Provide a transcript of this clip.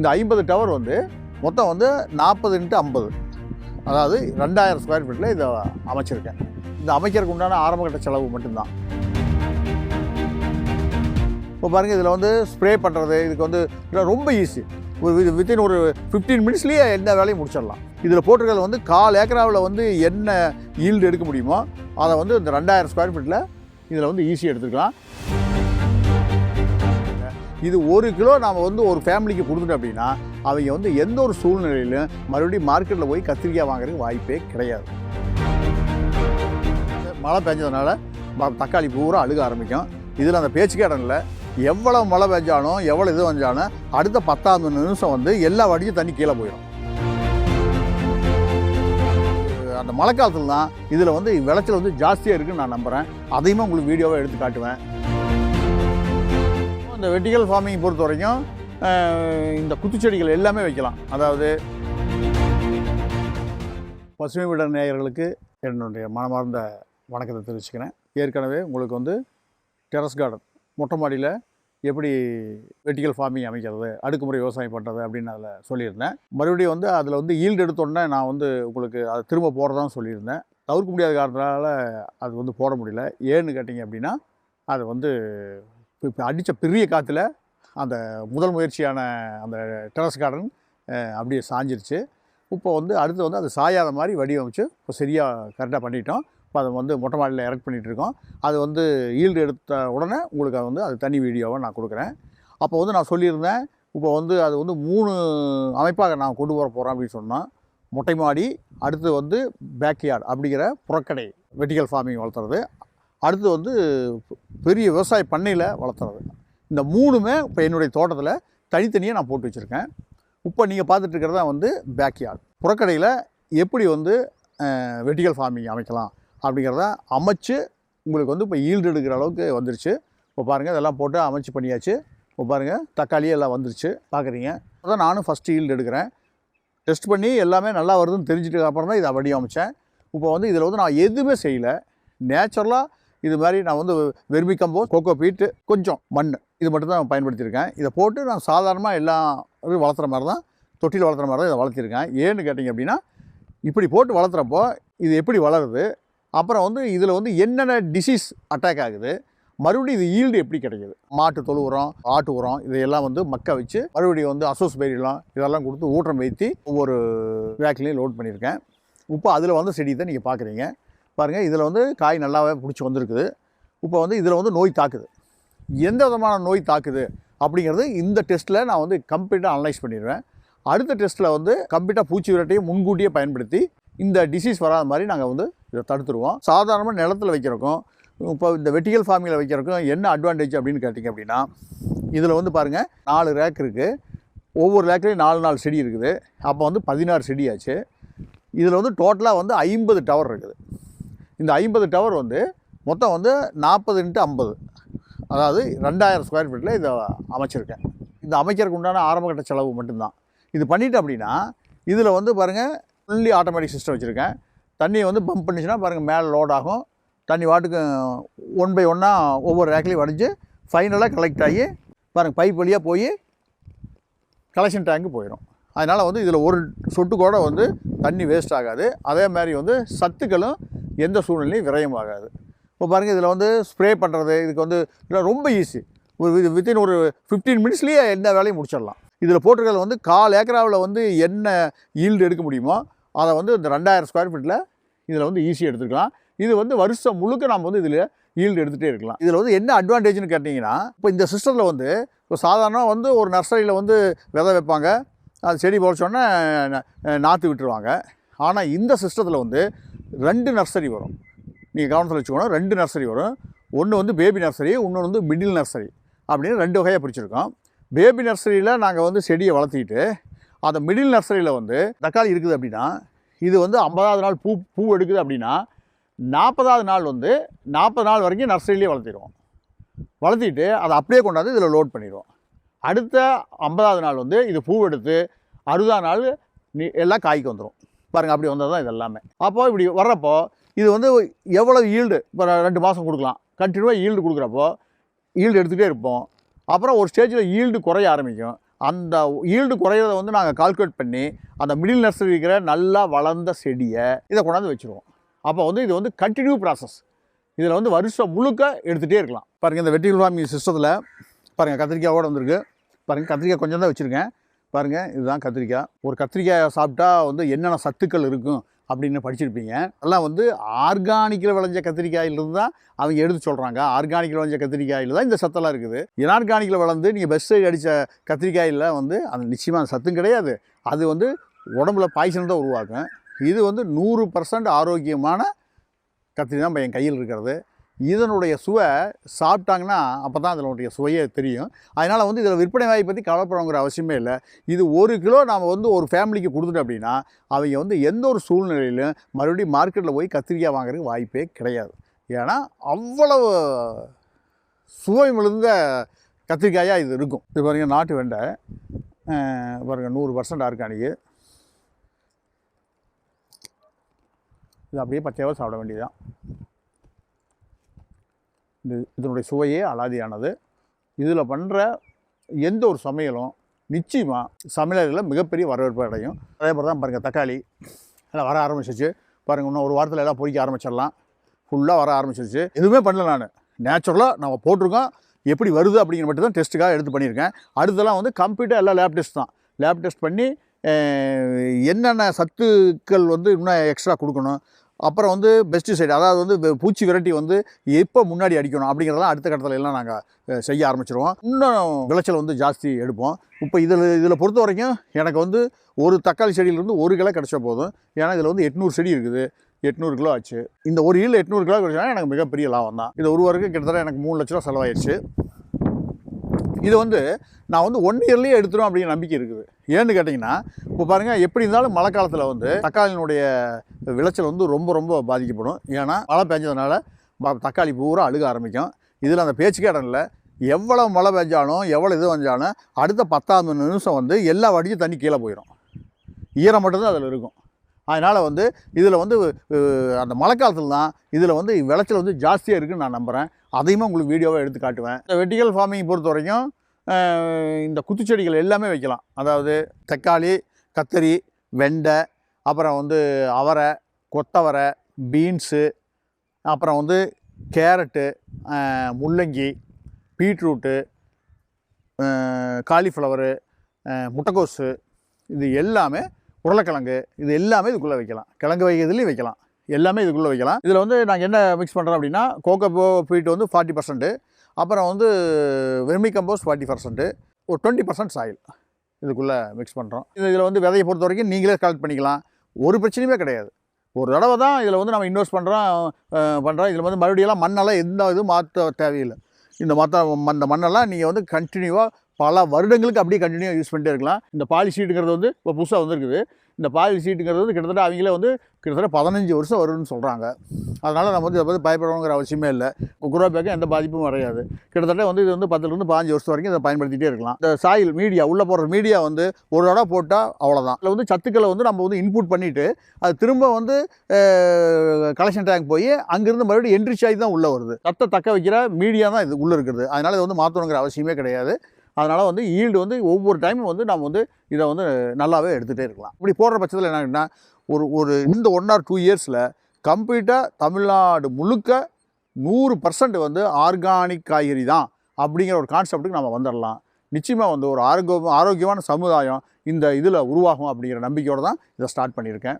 இந்த ஐம்பது டவர் வந்து மொத்தம் வந்து நாற்பது இன்ட்டு ஐம்பது. அதாவது ரெண்டாயிரம் ஸ்கொயர் ஃபீட்டில் இதை அமைச்சிருக்கேன். இந்த அமைக்கிறதுக்கு உண்டான ஆரம்பகட்ட செலவு மட்டும்தான். இப்போ பாருங்கள் இதில் வந்து ஸ்ப்ரே பண்ணுறது இதுக்கு வந்து ரொம்ப ஈஸி ஒரு வித்தின் ஒரு ஃபிஃப்டீன் மினிட்ஸ்லேயே எந்த வேலையும் முடிச்சிடலாம். இதில் போட்டிருக்கிறது வந்து கால் ஏக்கராவில் வந்து என்ன ஈல்டு எடுக்க முடியுமோ அதை வந்து இந்த ரெண்டாயிரம் ஸ்கொயர் ஃபீட்டில் இதில் வந்து ஈஸியாக எடுத்துக்கலாம். இது ஒரு கிலோ நாம் வந்து ஒரு ஃபேமிலிக்கு கொடுத்துட்டோம் அப்படின்னா அவங்க வந்து எந்த ஒரு சூழ்நிலையிலும் மறுபடியும் மார்க்கெட்டில் போய் கத்திரிக்காய் வாங்குறதுக்கு வாய்ப்பே கிடையாது. மழை பெஞ்சதுனால தக்காளி பூரா அழுக ஆரம்பிக்கும். இதில் அந்த பேச்சுக்கே இடம் இல்லை எவ்வளோ மழை பெஞ்சாலும் எவ்வளோ இது வந்தாலும் அடுத்த பத்தாவது நிமிஷம் வந்து எல்லா வடியும் தண்ணி கீழே போயிடும் அந்த மழை காலத்தில் தான் இதில் வந்து விளைச்சல் வந்து ஜாஸ்தியாக இருக்குன்னு நான் நம்புகிறேன் அதையுமே உங்களுக்கு வீடியோவாக எடுத்து காட்டுவேன். இந்த வெட்டிகல் ஃபார்மிங் பொறுத்த வரைக்கும் இந்த குத்துச்செடிகள் எல்லாமே வைக்கலாம். அதாவது பசுமை விட நேயர்களுக்கு என்னுடைய மனமார்ந்த வணக்கத்தை தெரிவிச்சுக்கிறேன். ஏற்கனவே உங்களுக்கு வந்து டெரஸ் கார்டன் மொட்டை மாடியில் எப்படி வெட்டிகள் ஃபார்மிங் அமைக்கிறது அடுக்குமுறை விவசாயம் பண்ணுறது அப்படின்னு அதில் சொல்லியிருந்தேன். மறுபடியும் வந்து அதில் வந்து ஈல்டு எடுத்தோடனே நான் வந்து உங்களுக்கு அதை திரும்ப போடுறதான்னு சொல்லியிருந்தேன். தவிர்க்க முடியாத காரணத்தினால அது வந்து போட முடியல. ஏன்னு கேட்டிங்க அப்படின்னா அது வந்து அடித்த பெரிய காற்றுல அந்த முதல் முயற்சியான அந்த டெரஸ் கார்டன் அப்படியே சாஞ்சிருச்சு. இப்போ வந்து அடுத்து வந்து அது சாயாத மாதிரி வடிவமைச்சு இப்போ சரியாக கரெக்டாக பண்ணிட்டோம். இப்போ அதை வந்து மொட்டை மாடியில் எரெக்ட் பண்ணிகிட்டு இருக்கோம். அது வந்து ஈல்டு எடுத்த உடனே உங்களுக்கு அது வந்து அது தனி வீடியோவை நான் கொடுக்குறேன். அப்போ வந்து நான் சொல்லியிருந்தேன் இப்போ வந்து அது வந்து மூணு அமைப்பாக நான் கொண்டு வர போகிறேன் அப்படின்னு சொன்னால் மொட்டை மாடி அடுத்து வந்து பேக்யார்டு அப்படிங்கிற புறக்கடை வெட்டிக்கல் ஃபார்மிங் வளர்த்துறது. அடுத்து வந்து பெரிய விவசாய பண்ணையில் வளர்த்துறது. இந்த மூணுமே இப்போ என்னுடைய தோட்டத்தில் தனித்தனியாக நான் போட்டு வச்சுருக்கேன். இப்போ நீங்கள் பார்த்துட்டு இருக்கிறதா வந்து பேக்யார்டு புறக்கடையில் எப்படி வந்து வெர்டிகல் ஃபார்மிங் அமைக்கலாம் அப்படிங்கிறத அமைச்சு உங்களுக்கு வந்து இப்போ ஈல்டு எடுக்கிற அளவுக்கு வந்துருச்சு. இப்போ பாருங்கள் இதெல்லாம் போட்டு அமைச்சு பண்ணியாச்சு. இப்போ பாருங்கள் தக்காளியே எல்லாம் வந்துருச்சு. பார்க்குறீங்க அதான் நானும் ஃபஸ்ட்டு ஈல்டு எடுக்கிறேன். டெஸ்ட் பண்ணி எல்லாமே நல்லா வருதுன்னு தெரிஞ்சுட்டு அப்புறம் தான் இதை வடிவமைச்சேன். இப்போ வந்து இதில் வந்து நான் எதுவுமே செய்யலை. நேச்சுரலாக இது மாதிரி நான் வந்து வெர்மி கம்போஸ் கோகோ பீட்டு கொஞ்சம் மண் இது மட்டும் தான் பயன்படுத்தியிருக்கேன். இதை போட்டு நான் சாதாரணமாக எல்லாம் வளர்த்துற மாதிரி தான் தொட்டியில் வளர்த்துற மாதிரி தான் இதை வளர்த்திருக்கேன் ஏன்னு கேட்டிங்க அப்படின்னா இப்படி போட்டு வளர்த்துறப்போ இது எப்படி வளருது? அப்புறம் வந்து இதில் வந்து என்னென்ன டிசீஸ் அட்டாக் ஆகுது? மறுபடியும் இது ஈல்டு எப்படி கிடைக்குது? மாட்டு தொழு உரம் ஆட்டு உரம் இதையெல்லாம் வந்து மக்க வச்சு மறுபடியும் வந்து அசோஸ் பயிரெலாம் இதெல்லாம் கொடுத்து ஊட்டம் வைத்து ஒவ்வொரு வேக்கிலையும் லோட் பண்ணியிருக்கேன். இப்போ அதில் வந்து செடி தான் நீங்கள் பார்க்குறீங்க. பாருங்கள் இதில் வந்து காய் நல்லாவே பிடிச்சி வந்திருக்குது. இப்போ வந்து இதில் வந்து நோய் தாக்குது. எந்த விதமான நோய் தாக்குது அப்படிங்கிறது இந்த டெஸ்ட்டில் நான் வந்து கம்ப்ளீட்டாக அனலைஸ் பண்ணிடுவேன் அடுத்த டெஸ்ட்டில் வந்து கம்ப்ளீட்டாக பூச்சி விரட்டையும் முன்கூட்டியே பயன்படுத்தி இந்த டிசீஸ் வராத மாதிரி நாங்கள் வந்து இதை தடுத்துருவோம். சாதாரணமாக நிலத்தில் வைக்கிறக்கும் இப்போ இந்த வெட்டிகல் ஃபார்மில் வைக்கிறக்கும் என்ன அட்வான்டேஜ் அப்படின்னு கேட்டிங்க அப்படின்னா இதில் வந்து பாருங்கள் நாலு ரேக் இருக்குது ஒவ்வொரு ரேக்லேயும் நாலு நாலு செடி இருக்குது. அப்போ வந்து பதினாறு செடி ஆச்சு. இதில் வந்து டோட்டலாக வந்து ஐம்பது டவர் இருக்குது. இந்த ஐம்பது டவர் வந்து மொத்தம் வந்து நாற்பது இன்ட்டு ஐம்பது. அதாவது ரெண்டாயிரம் ஸ்கொயர் ஃபீட்டில் இதை அமைச்சிருக்கேன். இந்த அமைக்கிறதுக்கு உண்டான ஆரம்பகட்ட செலவு மட்டும்தான். இது பண்ணிட்டு அப்படின்னா இதில் வந்து பாருங்கள் ஃபுல்லி ஆட்டோமேட்டிக் சிஸ்டம் வச்சுருக்கேன். தண்ணியை வந்து பம்ப் பண்ணிச்சுன்னா பாருங்கள் மேலே லோட் ஆகும். தண்ணி வாட்டுக்கு ஒன் பை ஒன்னாக ஒவ்வொரு ரேக்லேயும் வடிஞ்சு ஃபைனலாக கலெக்ட் ஆகி பாருங்கள் பைப் வழியாக போய் கலெக்ஷன் டேங்க்கு போயிடும் அதனால் வந்து இதில் ஒரு சொட்டு கூட வந்து தண்ணி வேஸ்ட் ஆகாது. அதே மாதிரி வந்து சத்துக்களும் எந்த சூழ்நிலையும் விரயமாகாது. இப்போ பாருங்கள் இதில் வந்து ஸ்ப்ரே பண்ணுறது இதுக்கு வந்து இதெல்லாம் ரொம்ப ஈஸி ஒரு வித்தின் ஒரு ஃபிஃப்டீன் மினிட்ஸ்லேயே எந்த வேலையும் முடிச்சிடலாம். இதில் போட்டிருக்கிறது வந்து கால் ஏக்கராவில் வந்து என்ன ஈல்டு எடுக்க முடியுமோ அதை வந்து இந்த ரெண்டாயிரம் ஸ்கொயர் ஃபீட்டில் இதில் வந்து ஈஸியாக எடுத்துக்கலாம். இது வந்து வருஷம் முழுக்க நம்ம வந்து இதில் ஈல்டு எடுத்துகிட்டே இருக்கலாம். இதில் வந்து என்ன அட்வான்டேஜ்னு கேட்டிங்கன்னா இப்போ இந்த சிஸ்டத்தில் வந்து இப்போ சாதாரணமாக வந்து ஒரு நர்சரியில் வந்து விதை வைப்பாங்க. அது செடி பொழைச்சோன்னே நாற்று விட்டுருவாங்க. ஆனால் இந்த சிஸ்டத்தில் வந்து ரெண்டு நர்சரி வரும். நீங்கள் கவனத்தில் வச்சுக்கணும் ரெண்டு நர்சரி வரும். ஒன்று வந்து பேபி நர்சரி இன்னொன்று வந்து மிடில் நர்சரி அப்படின்னு ரெண்டு வகையாக பிரிச்சிருக்கோம். பேபி நர்சரியில் நாங்கள் வந்து செடியை வளர்த்திக்கிட்டு அந்த மிடில் நர்சரியில் வந்து தக்காளி இருக்குது அப்படின்னா இது வந்து ஐம்பதாவது நாள் பூ பூ எடுக்குது அப்படின்னா நாற்பதாவது நாள் வந்து நாற்பது நாள் வரைக்கும் நர்சரியிலே வளர்த்திடுவோம் வளர்த்திட்டு அதை அப்படியே கொண்டாந்து இதில் லோட் பண்ணிடுவோம் அடுத்த ஐம்பதாவது நாள் வந்து இது பூ எடுத்து அறுபதாம் நாள் நீ எல்லாம் காய்க்கு வந்துடும் பாருங்கள் அப்படி வந்தது தான் இது எல்லாமே. அப்போ இப்படி வர்றப்போ இது வந்து எவ்வளோ ஈல்டு இப்போ ரெண்டு மாதம் கொடுக்கலாம். கண்டினியூவாக ஈல்டு கொடுக்குறப்போ ஈல்டு எடுத்துகிட்டே இருப்போம். அப்புறம் ஒரு ஸ்டேஜில் ஈல்டு குறைய ஆரம்பிக்கும். அந்த ஈல்டு குறையிறத வந்து நாங்கள் கால்குலேட் பண்ணி அந்த மிடில் நர்சரி இருக்கிற நல்லா வளர்ந்த செடியை இதை கொண்டாந்து வச்சுருவோம். அப்போ வந்து இது வந்து கண்டினியூ ப்ராசஸ் இதில் வந்து வருஷம் முழுக்க எடுத்துகிட்டே இருக்கலாம். பாருங்கள் இந்த வெட்டிகள் ஃபார்மிங் சிஸ்டத்தில் பாருங்கள் கத்திரிக்காயோட வந்திருக்கு. பாருங்கள் கத்திரிக்காய் கொஞ்சம் தான் வச்சுருக்கேன். பாருங்கள் இதுதான் கத்திரிக்காய். ஒரு கத்திரிக்காயை சாப்பிட்டா வந்து என்னென்ன சத்துக்கள் இருக்கும் அப்படின்னு படிச்சிருப்பீங்க. எல்லாம் வந்து ஆர்கானிக்கில் விளைஞ்ச கத்திரிக்காயிலிருந்து தான் அவங்க எடுத்து சொல்கிறாங்க ஆர்கானிக்கில் விளைஞ்ச கத்திரிக்காயில் தான் இந்த சத்தெல்லாம் இருக்குது. இனார்கானிக்கில் வளர்ந்து நீங்கள் பெஸ்ட் அடித்த கத்திரிக்காயில் வந்து அந்த நிச்சயமாக சத்தும் கிடையாது. அது வந்து உடம்புல பாய்ச்சல் தான் உருவாக்கும். இது வந்து நூறு பர்சன்ட் ஆரோக்கியமான கத்திரி தான் என் கையில் இருக்கிறது. இதனுடைய சுவை சாப்பிட்டாங்கன்னா அப்போ தான் அதனுடைய சுவையே தெரியும். அதனால் வந்து இதில் விற்பனை வாய் பற்றி கவலைப்படணுங்கிற அவசியமே இல்லை. இது ஒரு கிலோ நாம் வந்து ஒரு ஃபேமிலிக்கு கொடுத்துட்டோம் அப்படின்னா அவங்க வந்து எந்த ஒரு சூழ்நிலையிலும் மறுபடியும் மார்க்கெட்டில் போய் கத்திரிக்காய் வாங்குறதுக்கு வாய்ப்பே கிடையாது. ஏன்னா அவ்வளவு சுவை மிகுந்த கத்திரிக்காயாக இது இருக்கும். இது பாருங்கள் நாட்டு வெண்டை. பாருங்கள் நூறு பர்சன்ட் ஆர்கானிக்கு இது அப்படியே பச்சையாக சாப்பிட வேண்டியதுதான். இது இதனுடைய சுவையே அலாதியானது. இதில் பண்ணுற எந்த ஒரு சமையலும் நிச்சயமாக சமையலில் மிகப்பெரிய வரவேற்பு அடையும். அதே மாதிரி தான் பாருங்கள் தக்காளி. எல்லாம் வர ஆரம்பிச்சிச்சு பாருங்கள் இன்னும் ஒரு வாரத்தில் எல்லாம் பொறிக்க ஆரம்பிச்சிடலாம். ஃபுல்லாக வர ஆரம்பிச்சிருச்சு. எதுவுமே பண்ணல நான். நேச்சுரலாக நம்ம போட்டிருக்கோம். எப்படி வருது அப்படிங்கிற மட்டும் தான் டெஸ்ட்டுக்காக எடுத்து பண்ணியிருக்கேன். அடுத்தெல்லாம் வந்து கம்ப்ளீட்டாக எல்லாம் லேப் டெஸ்ட் தான். லேப் டெஸ்ட் பண்ணி என்னென்ன சத்துக்கள் வந்து இன்னும் எக்ஸ்ட்ரா கொடுக்கணும்? அப்புறம் வந்து பெஸ்டிசைடு அதாவது வந்து பூச்சி விரட்டி வந்து எப்போ முன்னாடி அடிக்கணும் அப்படிங்கிறதெல்லாம் அடுத்த கட்டத்தில் எல்லாம் நாங்கள் செய்ய ஆரம்பிச்சிருவோம். இன்னும் விளைச்சல் வந்து ஜாஸ்தி எடுப்போம். இப்போ இதில் இதில் பொறுத்த வரைக்கும் எனக்கு வந்து ஒரு தக்காளி செடியிலேருந்து ஒரு கிலோ கிடச்சா போதும். ஏன்னா இதில் வந்து எட்நூறு செடி இருக்குது. எட்நூறு கிலோ ஆச்சு. இந்த ஒரு ஈல் எட்நூறு கிலோ கிடைச்சா எனக்கு மிகப்பெரிய லாபம் தான். இது ஒரு வரைக்கும் கிட்டத்தட்ட எனக்கு மூணு லட்ச ரூபா செலவாயிடுச்சு இது வந்து நான் வந்து ஒன் இயர்லேயே எடுத்துரும் அப்படிங்கிற நம்பிக்கை இருக்குது. ஏன்னு கேட்டிங்கன்னா இப்போ பாருங்கள் எப்படி இருந்தாலும் மழை காலத்தில் வந்து தக்காளியினுடைய விளைச்சல் வந்து ரொம்ப ரொம்ப பாதிக்கப்படும். ஏன்னா மழை பெஞ்சதுனால ப- தக்காளி பூரா அழுக ஆரம்பிக்கும். இதில் அந்த பேச்சுக்கே இடம் இல்லை. எவ்வளோ மழை பெஞ்சாலும் எவ்வளோ இது வந்தாலும் அடுத்த பத்தாம் நிமிஷம் வந்து எல்லா வடிச்சும் தண்ணி கீழே போயிடும் ஈரம் மட்டும்தான் அதில் இருக்கும். அதனால் வந்து இதில் வந்து அந்த மழை காலத்தில் தான் இதில் வந்து விளைச்சல் வந்து ஜாஸ்தியாக இருக்குதுன்னு நான் நம்புகிறேன் அதையுமே உங்களுக்கு வீடியோவாக எடுத்து காட்டுவேன். இந்த வெட்டிக்கல் ஃபார்மிங் பொறுத்த வரைக்கும் இந்த குத்துச்செடிகள் எல்லாமே வைக்கலாம். அதாவது தக்காளி கத்தரி வெண்டை அப்புறம் வந்து அவரை கொத்தவரை பீன்ஸு அப்புறம் வந்து கேரட்டு முள்ளங்கி பீட்ரூட்டு காலிஃப்ளவரு முட்டைக்கோஸு இது எல்லாமே உருளைக்கிழங்கு இது எல்லாமே இதுக்குள்ளே வைக்கலாம். கிழங்கு வைக்கிறதுலையும் வைக்கலாம். எல்லாமே இதுக்குள்ளே வைக்கலாம். இதில் வந்து நாங்கள் என்ன மிக்ஸ் பண்ணுறோம் அப்படின்னா கோகோ பீட் வந்து ஃபார்ட்டி பர்சன்ட்டு அப்புறம் வந்து வெர்மி கம்போஸ் ஃபார்ட்டி பர்சன்ட்டு ஒரு டுவெண்ட்டி பர்சன்ட் சாயில் இதுக்குள்ளே மிக்ஸ் பண்ணுறோம் இது இதில் வந்து விதையை பொறுத்த வரைக்கும் நீங்களே கலெக்ட் பண்ணிக்கலாம். ஒரு பிரச்சனையுமே கிடையாது. ஒரு தடவை தான் இதில் வந்து நம்ம இன்வெஸ்ட் பண்ணுறோம் பண்ணுறோம் இதில் வந்து மறுபடியெல்லாம் மண்ணெல்லாம் எந்த இதுவும் மாற்ற தேவையில்லை. இந்த மற்ற அந்த மண்ணெல்லாம் நீங்கள் வந்து கண்டினியூவாக பல வருடங்களுக்கு அப்படியே கண்டினியூவாக யூஸ் பண்ணிட்டே இருக்கலாம். இந்த பாலிஷீட்டுங்கிறது வந்து இப்போ புதுசாக வந்துருக்குது. இந்த பாலி சீட்டுங்கிறது வந்து கிட்டத்தட்ட அவங்களே வந்து கிட்டத்தட்ட பதினஞ்சு வருஷம் வரும்னு சொல்கிறாங்க அதனால் நம்ம வந்து இதை பற்றி பயப்படணுங்கிற அவசியமே இல்லை. குரோ பேக்கும் எந்த பாதிப்பும் வரையாது. கிட்டத்தட்ட வந்து இது வந்து பத்துலேருந்து பாஞ்சு வருஷம் வரைக்கும் இதை பயன்படுத்திட்டே இருக்கலாம். இந்த சாயில் மீடியா உள்ளே போடுற மீடியா வந்து ஒரு தடவை போட்டால் அவ்வளோதான் இல்லை வந்து சத்துக்களை வந்து நம்ம வந்து இன்புட் பண்ணிவிட்டு அது திரும்ப வந்து கலெக்ஷன் டேங்க் போய் அங்கேருந்து மறுபடியும் என்ட்ரிச் ஆகி தான் உள்ளே வருது. சத்தை தக்க வைக்கிற மீடியா தான் இது உள்ளே இருக்கிறது அதனால் இதை வந்து மாற்றணுங்கிற அவசியமே கிடையாது. அதனால் வந்து ஈல்டு வந்து ஒவ்வொரு டைமும் வந்து நம்ம வந்து இதை வந்து நல்லாவே எடுத்துகிட்டே இருக்கலாம். இப்படி போடுற பட்சத்தில் என்னன்னா ஒரு ஒரு இந்த ஒன் ஆர் டூ இயர்ஸில் கம்ப்ளீட்டாக தமிழ்நாடு முழுக்க நூறு பர்சன்ட் வந்து ஆர்கானிக் காய்கறி தான் அப்படிங்கிற ஒரு கான்செப்ட்டுக்கு நம்ம வந்துடலாம் நிச்சயமாக வந்து ஒரு ஆரோக்கிய ஆரோக்கியமான சமுதாயம் இந்த இதில் உருவாகும் அப்படிங்கிற நம்பிக்கையோடு தான் இதை ஸ்டார்ட் பண்ணியிருக்கேன்.